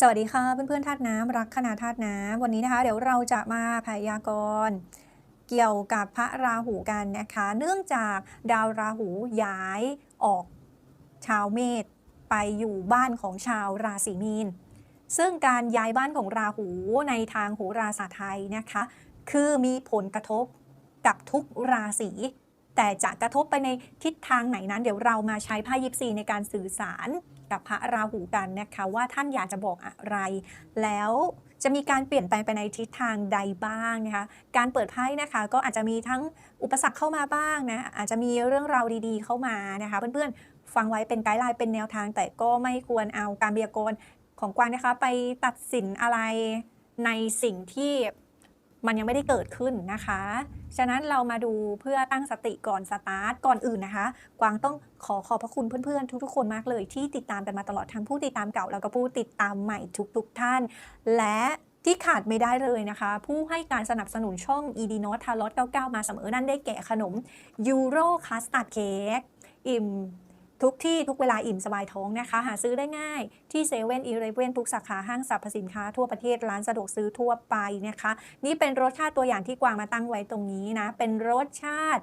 สวัสดีค่ะ เพื่อนๆธาตุน้ำรักขนาธาตุน้ำวันนี้นะคะ เดี๋ยวเราจะมาพยากรณ์เกี่ยวกับพระราหูกันนะคะ เนื่องจากดาวราหูย้ายออกชาวเมษไปอยู่บ้านของชาวราศีมีน ซึ่งการย้ายบ้านของราหูในทางโหราศาสตร์ไทยนะคะ คือมีผลกระทบกับทุกราศีแต่จะกระทบไปในทิศทางไหนนั้น เดี๋ยวเรามาใช้ไพ่ยิปซีในการสื่อสาร กับพระราหูกันนะคะว่าท่านอยากจะบอกอะไร แล้วจะมีการเปลี่ยนแปลงไปในทิศทางใดบ้างนะคะการเปิดไพ่นะคะก็อาจจะมีทั้งอุปสรรคเข้ามาบ้างนะอาจจะมีเรื่องราวดีๆเข้ามานะคะเพื่อนๆฟังไว้เป็นไกด์ไลน์เป็นแนวทาง แต่ก็ไม่ควรเอาการพยากรณ์ของกวางนะคะไปตัดสินอะไรในสิ่งที่ มันยังไม่ได้เกิดขึ้นนะคะ ฉะนั้นเรามาดูเพื่อตั้งสติก่อนสตาร์ทก่อนอื่นนะคะ กวางต้องขอขอบพระคุณเพื่อนๆ ทุกๆคนมากเลย ที่ติดตามกันมาตลอดทั้งผู้ติดตามเก่าแล้วก็ผู้ติดตามใหม่ทุกๆท่าน และที่ขาดไม่ได้เลยนะคะ ผู้ให้การสนับสนุนช่อง e d n o t ทารอต99 มาเสมอนั่นได้แก่ขนมยูโรคัสตาร์ดเค้กอิ่ม ทุกที่ทุกเวลาอิ่มสบายท้องนะคะ หาซื้อได้ง่ายที่เซเว่นอีเลฟเว่นทุกสาขาห้างสรรพสินค้าทั่วประเทศร้านสะดวกซื้อทั่วไปนะคะ นี่เป็นรสชาติตัวอย่างที่กวางมาตั้งไว้ตรงนี้นะ เป็นรสชาติ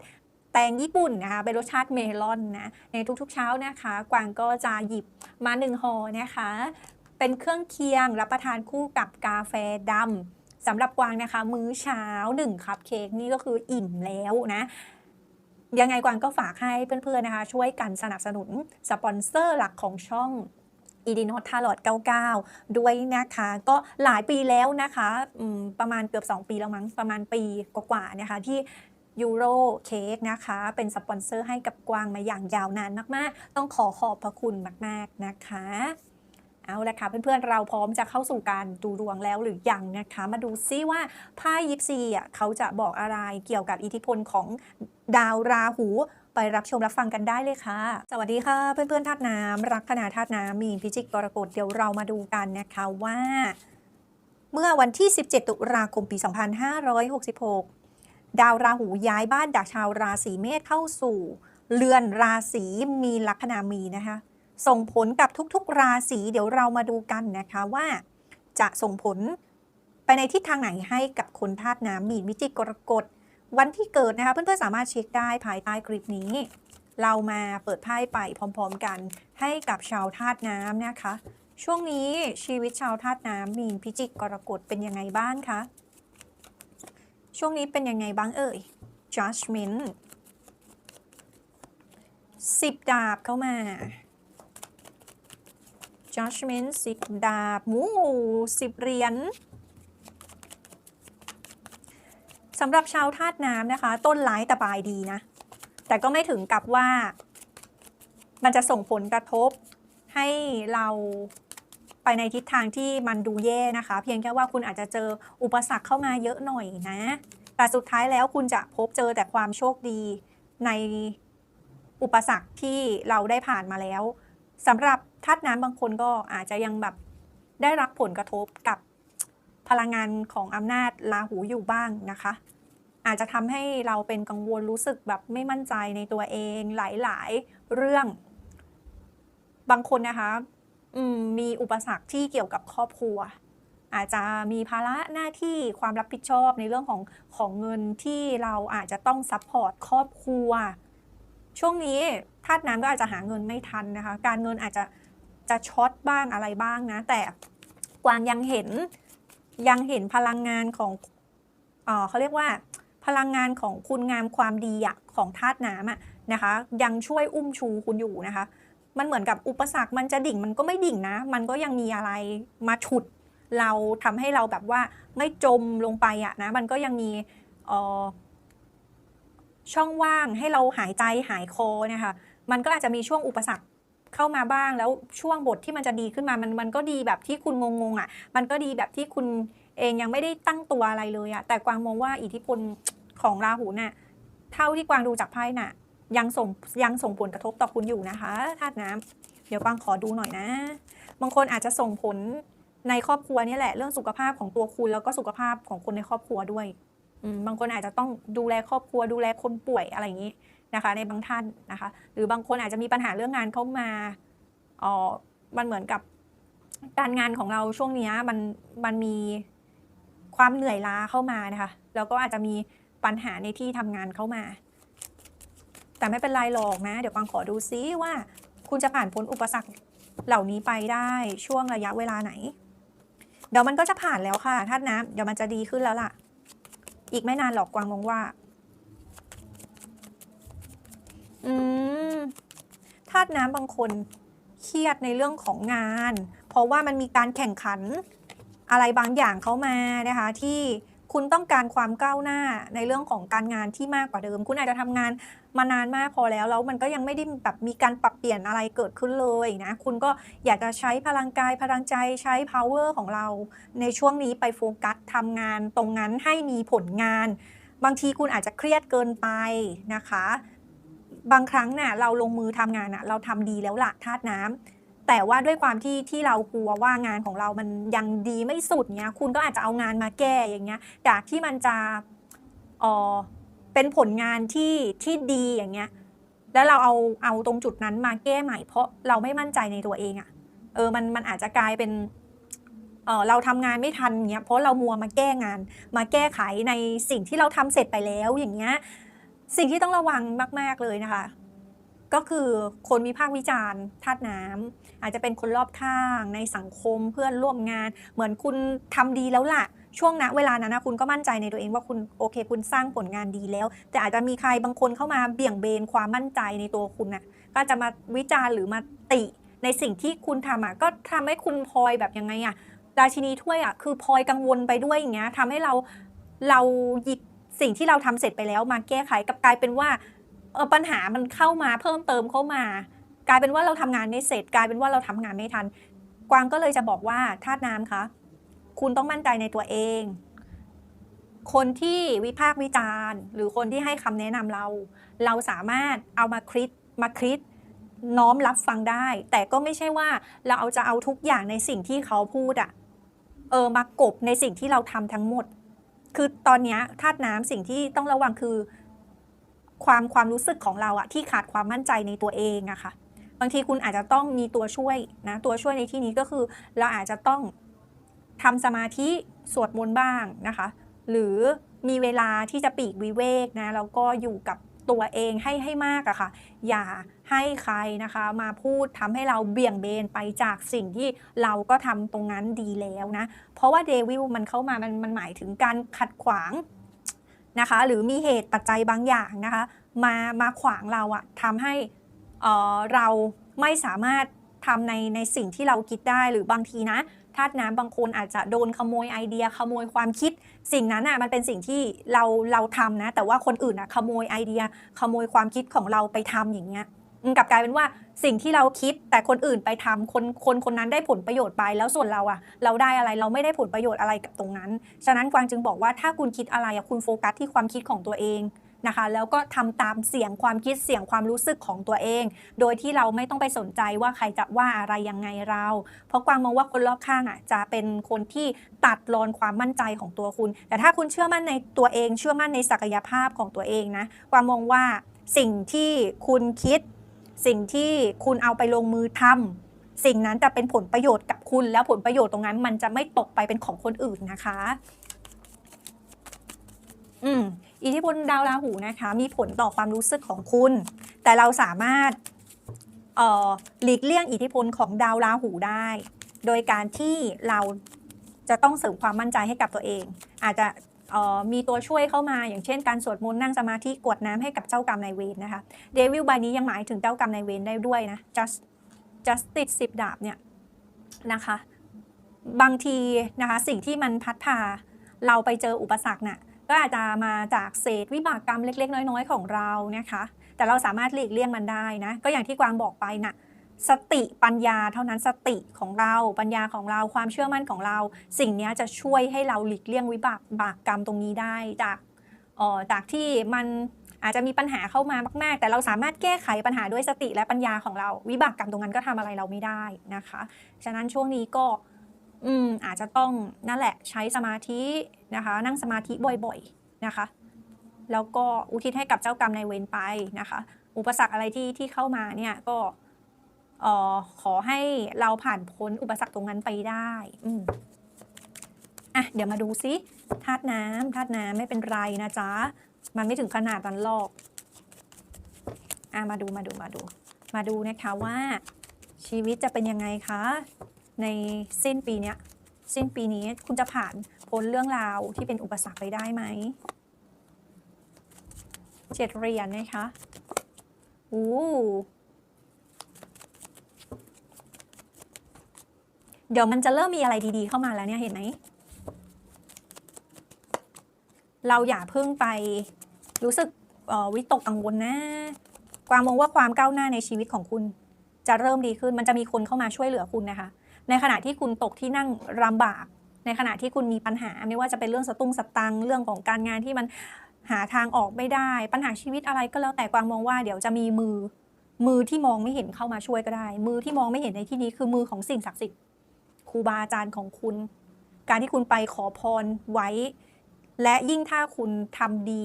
แตงญี่ปุ่นนะคะเป็นรสชาติเมลอนนะในทุกๆเช้านะคะ กวางก็จะหยิบมาหนึ่งห่อนะคะ เป็นเครื่องเคียงรับประทานคู่กับกาแฟดำสำหรับกวางนะคะ มื้อเช้า1คัพเค้กนี่ก็คืออิ่มแล้วนะ ยังไงกวางก็ฝากให้เพื่อนๆนะคะ ช่วยกันสนับสนุนสปอนเซอร์หลักของช่องอีดีโนทาร์ลอด99 ด้วยนะคะ ก็หลายปีแล้วนะคะประมาณเกือบ 2 ปีแล้วมั้งประมาณปีกว่าๆนะคะที่ยูโรเค้กนะคะ เป็นสปอนเซอร์ให้กับกวางมาอย่างยาวนานมาก ๆ ต้องขอขอบพระคุณมาก ๆ นะคะ เอาละค่ะเพื่อนๆเราพร้อมจะเข้าสู่การดูดวงแล้วหรือยังนะคะ มาดูซิว่าไพ่ยิปซีอะเขาจะบอกอะไรเกี่ยวกับอิทธิพลของดาวราหูไปรับชมรับฟังกันได้เลยค่ะ สวัสดีค่ะ เพื่อนๆธาตุน้ำรักขนาธาตุน้ำมีนพิจิกกรกฎเดี๋ยวเรามาดูกันนะคะว่า เมื่อวันที่ 17 ตุลาคมปี 2566 ดาวราหูย้ายบ้านจากชาวราศีเมษเข้าสู่ เรือนราศีมีลัคนามีนะคะ ส่งผลกับทุกๆ ราศีเดี๋ยวเรามาดูกันนะคะว่า จะส่งผลไปในทิศทางไหนให้กับคนธาตุน้ำมีนวิจิกกรกฎวันที่เกิดนะคะเพื่อนๆสามารถเช็คได้ภายใต้คลิปนี้ เรามาเปิดไพ่ไปพร้อม ๆ กันให้กับชาวธาตุน้ำนะคะ ช่วงนี้ชีวิตชาวธาตุน้ำมีนพิจิกกรกฎเป็นยังไงบ้างคะช่วงนี้เป็นยังไงบ้างเอ่ย judgment สิบดาบเข้ามา judgment สิบดาบหมูสิบเหรียญสำหรับชาวธาตุน้ำนะคะ ต้นร้ายแต่ปลายดีนะ แต่ก็ไม่ถึงกับว่า มันจะส่งผลกระทบให้เราไปในทิศทางที่มันดูแย่นะคะ เพียงแค่ว่าคุณอาจจะเจออุปสรรคเข้ามาเยอะหน่อยนะ แต่สุดท้ายแล้วคุณจะพบเจอแต่ความโชคดีในอุปสรรคที่เราได้ผ่านมาแล้ว สำหรับธาตุน้ำบางคนก็อาจจะยังแบบได้รับผลกระทบกับพลังงานของอำนาจราหูอยู่บ้างนะคะ อาจจะทำให้เราเป็นกังวลรู้สึกแบบไม่มั่นใจในตัวเองหลายๆ เรื่อง บางคนนะคะมมีอุปสรรคที่เกี่ยวกับครอบครัว อาจจะมีภาระหน้าที่ความรับผิดชอบในเรื่องของของเงินที่เราอาจจะต้องซัพพอร์ตครอบครัว ช่วงนี้ธาตุน้ำก็อาจจะหาเงินไม่ทันนะคะ การเงินอาจจะจะช็อตบ้างอะไรบ้างนะ แต่กวางยังเห็นยังเห็นพลังงานของเออเขาเรียกว่า พลังงานของคุณงามความดีอะของธาตุน้ำอะนะคะ ยังช่วยอุ้มชูคุณอยู่นะคะ มันเหมือนกับอุปสรรคมันจะดิ่งมันก็ไม่ดิ่งนะ มันก็ยังมีอะไรมาฉุดเราทำให้เราแบบว่าไม่จมลงไปอะนะ มันก็ยังมีเออ ช่องว่างให้เราหายใจหายคอเนี่ยค่ะมันก็อาจจะมีช่วงอุปสรรคเข้ามาบ้าง แล้วช่วงบทที่มันจะดีขึ้นมามันมันก็ดีแบบที่คุณงงๆอะมันก็ดีแบบที่คุณเองยังไม่ได้ตั้งตัวอะไรเลยอะแต่กวางมองว่าอิทธิพลของราหูน่ะเท่าที่กวางดูจากไพ่น่ะ ยังส่งยังส่งผลกระทบต่อคุณอยู่นะคะธาตุน้ำเดี๋ยวกวางขอดูหน่อยนะ บางคนอาจจะส่งผลในครอบครัวนี่แหละเรื่องสุขภาพของตัวคุณแล้วก็สุขภาพของคนในครอบครัวด้วย บางคนอาจจะต้องดูแลครอบครัวดูแลคนป่วยอะไรอย่างนี้นะคะ ในบางท่านนะคะ หรือบางคนอาจจะมีปัญหาเรื่องงานเข้ามาอ๋อมันเหมือนกับการงานของเราช่วงนี้มันมันมีความเหนื่อยล้าเข้ามานะคะแล้วก็อาจจะมีปัญหาในที่ทำงานเข้ามา แต่ไม่เป็นไรหรอกนะ เดี๋ยวกวางขอดูซิว่าคุณจะผ่านพ้นอุปสรรคเหล่านี้ไปได้ช่วงระยะเวลาไหน เดี๋ยวมันก็จะผ่านแล้วค่ะท่านนะ เดี๋ยวมันจะดีขึ้นแล้วล่ะ อีกไม่นานหรอกกวางมองว่า อืมธาตุน้ำบางคนเครียดในเรื่องของงาน เพราะว่ามันมีการแข่งขันอะไรบางอย่างเข้ามานะคะ ที่คุณต้องการความก้าวหน้าในเรื่องของการงานที่มากกว่าเดิม คุณอาจจะทำงาน มานานมากพอแล้วแล้วมันก็ยังไม่ได้แบบมีการปรับเปลี่ยนอะไรเกิดขึ้นเลยนะคุณก็อยากจะใช้พลังกายพลังใจใช้ power ของเรา ในช่วงนี้ไปโฟกัสทำงานตรงนั้นให้มีผลงาน บางทีคุณอาจจะเครียดเกินไปนะคะ บางครั้งน่ะเราลงมือทำงานน่ะเราทำดีแล้วละธาตุน้ำแต่ว่าด้วยความที่ที่เรากลัวว่างานของเรามันยังดีไม่สุดเนี้ย คุณก็อาจจะเอางานมาแก้อย่างเงี้ยจากที่มันจะเออ เป็นผลงานที่ที่ดีอย่างเงี้ย แล้วเราเอาเอาตรงจุดนั้นมาแก้ใหม่ เพราะเราไม่มั่นใจในตัวเองอะ่ะ เออมันมันอาจจะกลายเป็นเออเราทำงานไม่ทันเงี้ยเพราะเรามัวมาแก้งาน มาแก้ไขในสิ่งที่เราทำเสร็จไปแล้วอย่างเงี้ยสิ่งที่ต้องระวังมาก ๆเลยนะคะ ก็คือคนวิพากษ์วิจารณ์ธาตุน้ำอาจจะเป็นคนรอบข้างในสังคมเพื่อนร่วมงาน เหมือนคุณทำดีแล้วล่ะ ช่วงณเวลานั้นนะคุณก็มั่นใจในตัวเองว่าคุณโอเค คุณสร้างผลงานดีแล้ว แต่อาจจะมีใครบางคนเข้ามาเบี่ยงเบนความมั่นใจในตัวคุณน่ะก็จะมาวิจารณ์หรือมาติในสิ่งที่คุณทำอะก็ทำให้คุณพลอยแบบยังไงอะราชินีถ้วยอะคือพลอยกังวลไปด้วยอย่างเงี้ยทำให้เราเราหยิบสิ่งที่เราทำเสร็จไปแล้วมาแก้ไขกลับกลายเป็นว่าเออปัญหามันเข้ามาเพิ่มเติมเข้ามา กลายเป็นว่าเราทำงานไม่เสร็จ กลายเป็นว่าเราทำงานไม่ทัน กวางก็เลยจะบอกว่าธาตุน้ำคะ คุณต้องมั่นใจในตัวเอง คนที่วิพากษ์วิจารณ์ หรือคนที่ให้คำแนะนำเรา เราสามารถเอามาคิดมาคิดน้อมรับฟังได้ แต่ก็ไม่ใช่ว่าเราเอาจะเอาทุกอย่างในสิ่งที่เขาพูดอะเออมากบในสิ่งที่เราทำทั้งหมด คือตอนนี้ธาตุน้ำสิ่งที่ต้องระวังคือ ความความรู้สึกของเราอะที่ขาดความมั่นใจในตัวเองอะค่ะบางทีคุณอาจจะต้องมีตัวช่วยนะตัวช่วยในที่นี้ก็คือ เราอาจจะต้อง ทำสมาธิสวดมนต์บ้างนะคะ หรือมีเวลาที่จะปีกวิเวกนะแล้วก็อยู่กับตัวเองให้ให้มากอะค่ะ อย่าให้ใครนะคะมาพูดทำให้เราเบี่ยงเบนไปจากสิ่งที่เราก็ทำตรงนั้นดีแล้วนะ เพราะว่าเดวิลมันเข้ามามันมันหมายถึงการขัดขวางนะคะ หรือมีเหตุปัจจัยบางอย่างนะคะ มามาขวางเราอะทำให้เอ่อเราไม่สามารถทำในในสิ่งที่เราคิดได้หรือบางทีนะ ธาตุน้ำบางคนอาจจะโดนขโมยไอเดีย ขโมยความคิด สิ่งนั้นอะมันเป็นสิ่งที่เราเราทำนะ แต่ว่าคนอื่นอะขโมยไอเดีย ขโมยความคิดของเราไปทำอย่างเงี้ยกลับกลายเป็นว่าสิ่งที่เราคิดแต่คนอื่นไปทำคนคนคนนั้นได้ผลประโยชน์ไปแล้วส่วนเราอะเราได้อะไรเราไม่ได้ผลประโยชน์อะไรกับตรงนั้น ฉะนั้นกวางจึงบอกว่าถ้าคุณคิดอะไรอะคุณโฟกัสที่ความคิดของตัวเอง นะคะ แล้วก็ทำตามเสียงความคิดเสียงความรู้สึกของตัวเอง โดยที่เราไม่ต้องไปสนใจว่าใครจะว่าอะไรยังไงเรา เพราะกวางมองว่าคนรอบข้างอะจะเป็นคนที่ตัดรอนความมั่นใจของตัวคุณ แต่ถ้าคุณเชื่อมั่นในตัวเอง เชื่อมั่นในศักยภาพของตัวเองนะกวางมองว่าสิ่งที่คุณคิด สิ่งที่คุณเอาไปลงมือทำสิ่งนั้นจะเป็นผลประโยชน์กับคุณ แล้วผลประโยชน์ตรงนั้น มันจะไม่ตกไปเป็นของคนอื่นนะคะ อืม อิทธิพลดาวราหูนะคะ มีผลต่อความรู้สึกของคุณ แต่เราสามารถหลีกเลี่ยงอิทธิพลของดาวราหูได้ โดยการที่เราจะต้องเสริมความมั่นใจให้กับตัวเอง อาจจะมีตัวช่วยเข้ามาอย่างเช่นการสวดมนต์นั่งสมาธิกวดน้ำให้กับเจ้ากรรมนายเวรนะคะเดวิลใบนี้ยังหมายถึงเจ้ากรรมนายเวรได้ด้วยนะ just justice สิบดาบเนี่ยนะคะ บางทีนะคะสิ่งที่มันพัดพาเราไปเจออุปสรรคน่ะ ก็อาจจะมาจากเศษวิบากกรรมเล็ก ๆ น้อย ๆ ของเรานะคะ แต่เราสามารถหลีกเลี่ยงมันได้นะก็อย่างที่กวางบอกไปนะ่ะสติปัญญาเท่านั้นสติของเราปัญญาของเราความเชื่อมั่นของเรา สิ่งนี้จะช่วยให้เราหลีกเลี่ยงวิบากบากกรรมตรงนี้ได้จากออจากที่มันอาจจะมีปัญหาเข้ามามาก ๆ แต่เราสามารถแก้ไขปัญหาด้วยสติและปัญญาของเรา วิบากกรรมตรงนั้นก็ทำอะไรเราไม่ได้นะคะ ฉะนั้นช่วงนี้ก็ อืมอาจจะต้องนั่นแหละใช้สมาธินะคะ นั่งสมาธิบ่อยๆนะคะ แล้วก็อุทิศให้กับเจ้ากรรมนายเวรไปนะคะ อุปสรรคอะไรที่ที่เข้ามาเนี่ยก็เอ่อขอให้เราผ่านพ้นอุปสรรคตรงนั้นไปได้อืมอะเดี๋ยวมาดูซิธาตุน้ำธาตุน้ำไม่เป็นไรนะจ๊ะ มันไม่ถึงขนาดนั้นหรอกอะมาดูมาดูมาดู มาดูนะคะว่าชีวิตจะเป็นยังไงคะ ในสิ้นปีเนี้ยสิ้นปีนี้คุณจะผ่านพ้นเรื่องราวที่เป็นอุปสรรคไปได้ไหมเจ็ดเหรียญนะคะอู้เดี๋ยวมันจะเริ่มมีอะไรดีๆเข้ามาแล้วเนี่ยเห็นไหม เราอย่าเพิ่งไปรู้สึกออวิตกกังวลนะกวางมองว่าความก้าวหน้าในชีวิตของคุณ จะเริ่มดีขึ้น มันจะมีคนเข้ามาช่วยเหลือคุณนะคะ ในขณะที่คุณตกที่นั่งลำบาก ในขณะที่คุณมีปัญหา ไม่ว่าจะเป็นเรื่องสตุ้งสตังเรื่องของการงานที่มันหาทางออกไม่ได้ ปัญหาชีวิตอะไรก็แล้วแต่กวางมองว่าเดี๋ยวจะมีมือ มือที่มองไม่เห็นเข้ามาช่วยก็ได้ มือที่มองไม่เห็นในที่นี้คือมือของสิ่งศักดิ์สิทธิ์ครูบาอาจารย์ของคุณ การที่คุณไปขอพรไว้ และยิ่งถ้าคุณทำดี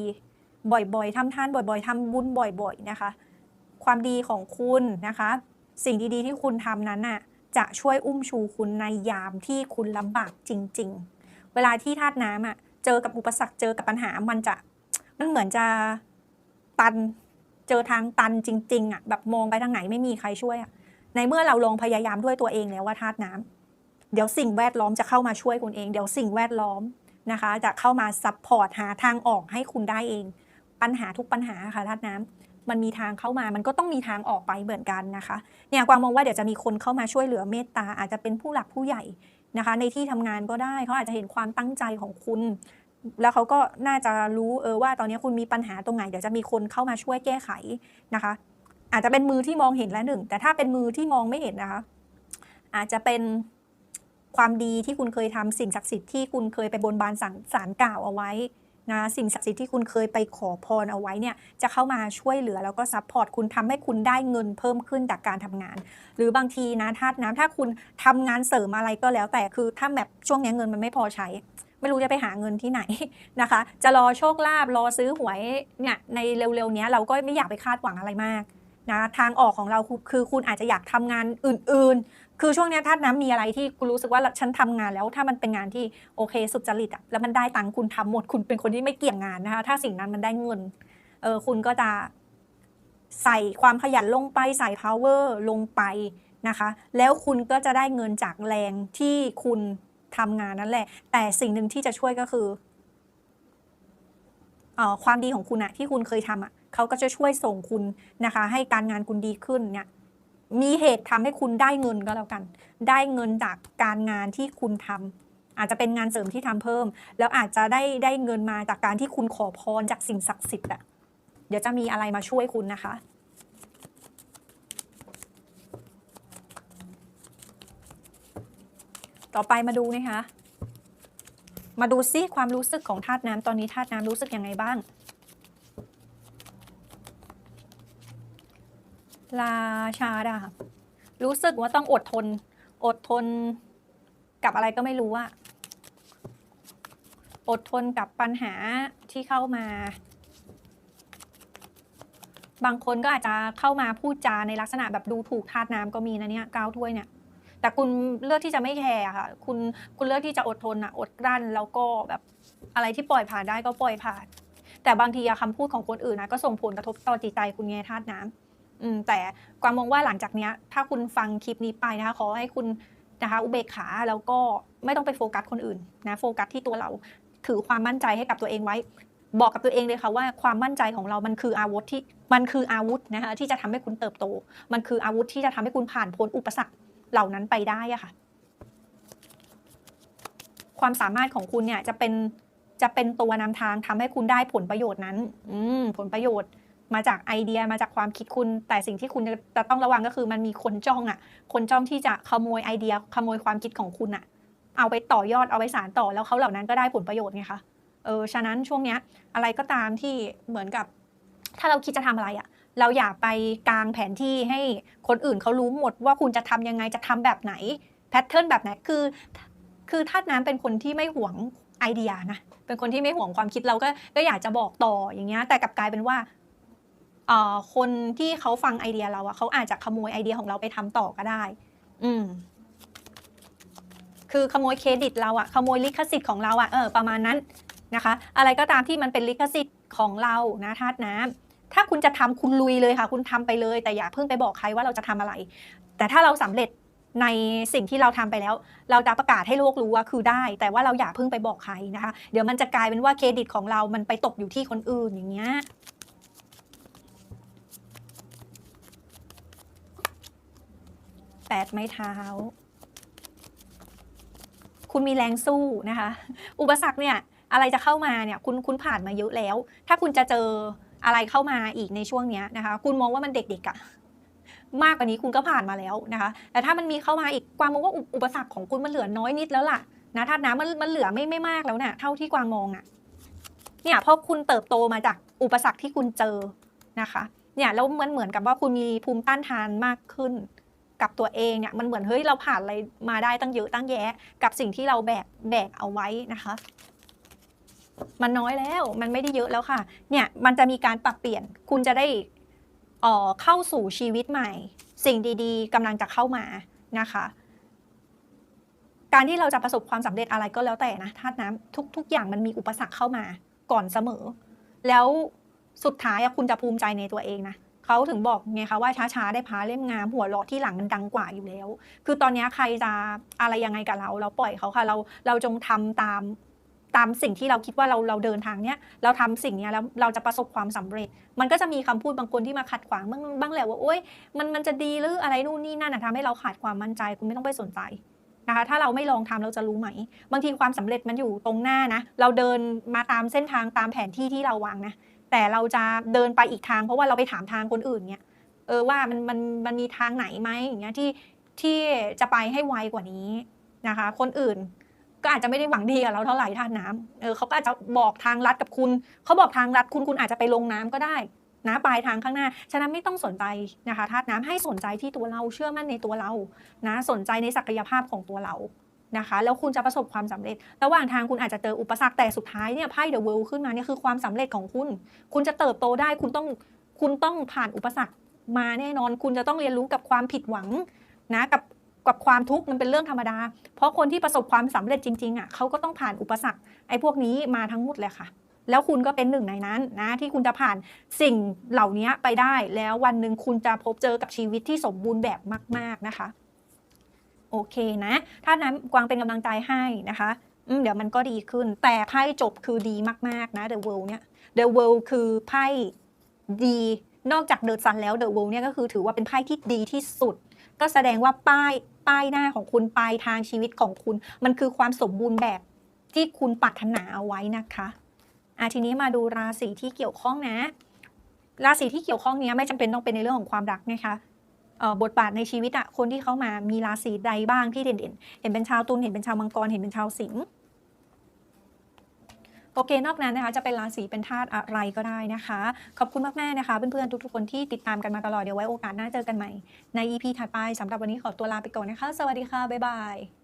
บ่อยๆทำทานบ่อยๆทำบุญบ่อย ๆ นะคะ ความดีของคุณนะคะ สิ่งดีๆที่คุณทำนั้นน่ะ จะช่วยอุ้มชูคุณในยามที่คุณลำบากจริง ๆ เวลาที่ธาตุน้ำอะเจอกับอุปสรรคเจอกับปัญหามันจะมันเหมือนจะตันเจอทางตันจริง ๆอะแบบมองไปทางไหนไม่มีใครช่วยอะในเมื่อเราลองพยายามด้วยตัวเองแล้วว่าธาตุน้ำเดี๋ยวสิ่งแวดล้อมจะเข้ามาช่วยคุณเอง เดี๋ยวสิ่งแวดล้อมนะคะ จะเข้ามาซับพอร์ตหาทางออกให้คุณได้เอง ปัญหาทุกปัญหาค่ะธาตุน้ำ มันมีทางเข้ามา มันก็ต้องมีทางออกไปเหมือนกันนะคะ เนี่ยกวางมองว่าเดี๋ยวจะมีคนเข้ามาช่วยเหลือเมตตาอาจจะเป็นผู้หลักผู้ใหญ่นะคะ ในที่ทำงานก็ได้เขาอาจจะเห็นความตั้งใจของคุณ แล้วเขาก็น่าจะรู้เออว่าตอนนี้คุณมีปัญหาตรงไหน เดี๋ยวจะมีคนเข้ามาช่วยแก้ไขนะคะ อาจจะเป็นมือที่มองเห็นแล้วหนึ่ง แต่ถ้าเป็นมือที่มองไม่เห็นนะคะ อาจจะเป็นความดีที่คุณเคยทำสิ่งศักดิ์สิทธิ์ที่คุณเคยไปบนบานสาสารกล่าวเอาไว้ นะสิ่งศักดิ์สิทธิ์ที่คุณเคยไปขอพรเอาไว้เนี่ยจะเข้ามาช่วยเหลือแล้วก็ซัพพอร์ตคุณทำให้คุณได้เงินเพิ่มขึ้นจากการทำงาน หรือบางทีนะธาตุน้ำถ้าคุณทำงานเสริมอะไรก็แล้ว แต่คือถ้าแบบช่วงนี้เงินมันไม่พอใช้ไม่รู้จะไปหาเงินที่ไหนนะคะ จะรอโชคลาภรอซื้อหวยเนี่ยในเร็วๆนี้เราก็ไม่อยากไปคาดหวังอะไรมากนะทางออกของเราคือคุณอาจจะอยากทำงานอื่น คือช่วงนี้ยธาตุน้ำมีอะไรที่คุณรู้สึกว่าฉันทำงานแล้ว ถ้ามันเป็นงานที่โอเคสุจริตอะแล้วมันได้ตังค์คุณทำหมดคุณเป็นคนที่ไม่เกี่ยงงานนะคะ ถ้าสิ่งนั้นมันได้เงินเออคุณก็จะใส่ความขยันลงไปใส่ power ลงไปนะคะ แล้วคุณก็จะได้เงินจากแรงที่คุณทำงานนั่นแหละ แต่สิ่งหนึ่งที่จะช่วยก็คือเออความดีของคุณอะที่คุณเคยทำอะเขาก็จะช่วยส่งคุณนะคะ ให้การงานคุณดีขึ้นเนี่ย มีเหตุทำให้คุณได้เงินก็แล้วกัน ได้เงินจากการงานที่คุณทำอาจจะเป็นงานเสริมที่ทำเพิ่ม แล้วอาจจะได้ได้เงินมาจากการที่คุณขอพรจากสิ่งศักดิ์สิทธิ์อะเดี๋ยวจะมีอะไรมาช่วยคุณนะคะต่อไปมาดูนะคะ มาดูซิความรู้สึกของธาตุน้ำตอนนี้ธาตุน้ำรู้สึกยังไงบ้าง ราชาดาบรู้สึกว่าต้องอดทน อดทนกับอะไรก็ไม่รู้อะอดทนกับปัญหาที่เข้ามา บางคนก็อาจจะเข้ามาพูดจาในลักษณะแบบดูถูกทาสน้ำก็มีนะเนี่ยก้าวถ้วยเนี่ย แต่คุณเลือกที่จะไม่แคร์ค่ะ คุณคุณเลือกที่จะอดทนอะอดกลั้นแล้วก็แบบอะไรที่ปล่อยผ่านได้ก็ปล่อยผ่าน แต่บางทีคำพูดของคนอื่นนะก็ส่งผลกระทบต่อจิตใจคุณไงธาตุน้ำ อืมแต่ความมองว่าหลังจากเนี้ย ถ้าคุณฟังคลิปนี้ไปนะคะ ขอให้คุณนะคะอุเบกขาแล้วก็ไม่ต้องไปโฟกัสคนอื่นนะโฟกัสที่ตัวเราถือความมั่นใจให้กับตัวเองไว้ บอกกับตัวเองเลยค่ะว่าความมั่นใจของเรามันคืออาวุธที่มันคืออาวุธนะคะที่จะทำให้คุณเติบโต มันคืออาวุธที่จะทำให้คุณผ่านพ้นอุปสรรคเหล่านั้นไปได้อะค่ะ ความสามารถของคุณเนี่ยจะเป็นจะเป็นตัวนำทางทำให้คุณได้ผลประโยชน์นั้น อืผลประโยชน์ มาจากไอเดียมาจากความคิดคุณ แต่สิ่งที่คุณจะต้องระวังก็คือมันมีคนจ้องอะ่ะ คนจ้องที่จะขโมยไอเดีย ขโมยความคิดของคุณอะ่ะ เอาไปต่อยอดเอาไปสานต่อแล้วเขาเหล่านั้นก็ได้ผลประโยชน์ไงคะเออฉะนั้นช่วงเนี้ยอะไรก็ตามที่เหมือนกับ ถ้าเราคิดจะทำอะไรอะ่ะ เราอย่าไปกางแผนที่ให้คนอื่นเขารู้หมดว่าคุณจะทำยังไงจะทำแบบไหนแพทเทิร์นแบบไหนคือ คือธาตุน้ำเป็นคนที่ไม่หวงไอเดียนะเป็นคนที่ไม่หวงความคิดเราก็ก็อยากจะบอกต่ออย่างเงี้ยแต่กลับกลายเป็นว่า คนที่เขาฟังไอเดียเราอะเขาอาจจะขโมยไอเดียของเราไปทำต่อก็ได้ อืมคือขโมยเครดิตเราอะขโมยลิขสิทธิ์ของเราอะเออประมาณนั้นนะคะ อะไรก็ตามที่มันเป็นลิขสิทธิ์ของเรานะธาตุน้ำถ้าคุณจะทำคุณลุยเลยค่ะ คุณทำไปเลย แต่อย่าเพิ่งไปบอกใครว่าเราจะทำอะไร แต่ถ้าเราสำเร็จในสิ่งที่เราทำไปแล้ว เราจะประกาศให้โลกรู้ว่าคือได้ แต่ว่าเราอย่าเพิ่งไปบอกใครนะคะ เดี๋ยวมันจะกลายเป็นว่าเครดิตของเรา มันไปตกอยู่ที่คนอื่นอย่างเงี้ย แปดไม้เท้า คุณมีแรงสู้นะคะ อุปสรรคเนี่ยอะไรจะเข้ามาเนี่ยคุณคุณผ่านมาเยอะแล้ว ถ้าคุณจะเจออะไรเข้ามาอีกในช่วงเนี้ยนะคะ คุณมองว่ามันเด็กๆอะมากกว่านี้คุณก็ผ่านมาแล้วนะคะ แต่ถ้ามันมีเข้ามาอีกกวางมองว่าอุปสรรคของคุณมันเหลือน้อยนิดแล้วล่ะนะถ้าน้ำมันมันเหลือไม่ไม่มากแล้วนะ่ะเท่าที่กวางมองอะเนี่ยเพราะคุณเติบโตมาจากอุปสรรคที่คุณเจอนะคะ เนี่ยแล้วมันเหมือนกับว่าคุณมีภูมิต้านทานมากขึ้น กับตัวเองเนี่ยมันเหมือนเฮ้ยเราผ่านอะไรมาได้ตั้งเยอะตั้งแยะ กับสิ่งที่เราแบกแบกเอาไว้นะคะ มันน้อยแล้วมันไม่ได้เยอะแล้วค่ะ เนี่ยมันจะมีการปรับเปลี่ยนคุณจะได้อ่อเข้าสู่ชีวิตใหม่ สิ่งดีๆกำลังจะเข้ามานะคะ การที่เราจะประสบความสำเร็จอะไรก็แล้วแต่นะธาตุน้ำทุกทุกอย่างมันมีอุปสรรคเข้ามาก่อนเสมอ แล้วสุดท้ายคุณจะภูมิใจในตัวเองนะ เขาถึงบอกไงคะว่าช้าๆได้พาเล่มงามหัวเราะที่หลังมันดังกว่าอยู่แล้ว คือตอนนี้ใครจะอะไรยังไงกับเรา เราปล่อยเขาค่ะ เราเราจงทำตามตามสิ่งที่เราคิดว่าเราเราเดินทางเนี้ยเราทำสิ่งเนี้ยแล้วเราจะประสบความสำเร็จ มันก็จะมีคำพูดบางคนที่มาขัดขวางบ้างบ้างแหละว่าโอ๊ยมันมันจะดีหรืออะไรนู่นนี่นั่นนะทำให้เราขาดความมั่นใจคุณไม่ต้องไปสนใจนะคะถ้าเราไม่ลองทำเราจะรู้ไหม บางทีความสำเร็จมันอยู่ตรงหน้านะ เราเดินมาตามเส้นทางตามแผนที่ที่เราวางนะ แต่เราจะเดินไปอีกทาง เพราะว่าเราไปถามทางคนอื่นเนี่ยเออว่ามันมันมันมีทางไหนไหมอย่างเงี้ยที่ที่จะไปให้ไวกว่านี้นะคะ คนอื่นก็อาจจะไม่ได้หวังดีกับเราเท่าไหร่ท่านน้ำเออเขาก็อาจจะบอกทางลัดกับคุณ เขาบอกทางลัดคุณคุณอาจจะไปลงน้ำก็ได้นะปลายทางข้างหน้า ฉะนั้นไม่ต้องสนใจนะคะธาตุน้ำให้สนใจที่ตัวเราเชื่อมั่นในตัวเรานะสนใจในศักยภาพของตัวเรา นะคะ แล้วคุณจะประสบความสำเร็จ ระหว่างทางคุณอาจจะเจออุปสรรคแต่สุดท้ายเนี่ยไพ่เดอะเวิลด์ขึ้นมาเนี่ยคือความสำเร็จของคุณ คุณจะเติบโตได้คุณต้องคุณต้องผ่านอุปสรรคมาแน่นอน คุณจะต้องเรียนรู้กับความผิดหวังนะกับกับความทุกข์มันเป็นเรื่องธรรมดา เพราะคนที่ประสบความสำเร็จจริงๆอะเขาก็ต้องผ่านอุปสรรคไอ้พวกนี้มาทั้งหมดเลยค่ะ แล้วคุณก็เป็นหนึ่งในนั้นนะที่คุณจะผ่านสิ่งเหล่านี้ไปได้ แล้ววันหนึ่งคุณจะพบเจอกับชีวิตที่สมบูรณ์แบบมาก ๆนะคะ อเคนะ ถ้านั้นกวางเป็นกำลังใจให้นะคะเดี๋ยวมันก็ดีขึ้น แต่ไพ่จบคือดีมากๆนะ The World เนี่ย The World คือไพ่ดี นอกจากเดอะซันแล้ว The World เนี่ยก็คือถือว่าเป็นไพ่ที่ดีที่สุด ก็แสดงว่าป้ายป้ายหน้าของคุณปลายทางชีวิตของคุณ มันคือความสมบูรณ์แบบที่คุณปรารถนาเอาไว้นะคะอะทีนี้มาดูราศีที่เกี่ยวข้องนะ ราศีที่เกี่ยวข้องเนี้ยไม่จำเป็นต้องเป็นในเรื่องของความรักนะคะ บทบาทในชีวิตอะคนที่เขามามีราศีใดบ้างที่เด่นๆ เห็นเป็นชาวตุลเห็นเป็นชาวมังกรเห็นเป็นชาวสิงห์โอเคนอกนั้นนะคะจะเป็นราศีเป็นธาตุอะไรก็ได้นะคะ ขอบคุณมากๆนะคะ เพื่อนๆ ทุกๆคนที่ติดตามกันมาตลอดเดี๋ยวไว้โอกาสหน้าเจอกันใหม่ใน EP ถัดไปสำหรับวันนี้ขอตัวลาไปก่อนนะคะ สวัสดีค่ะ บ๊ายบาย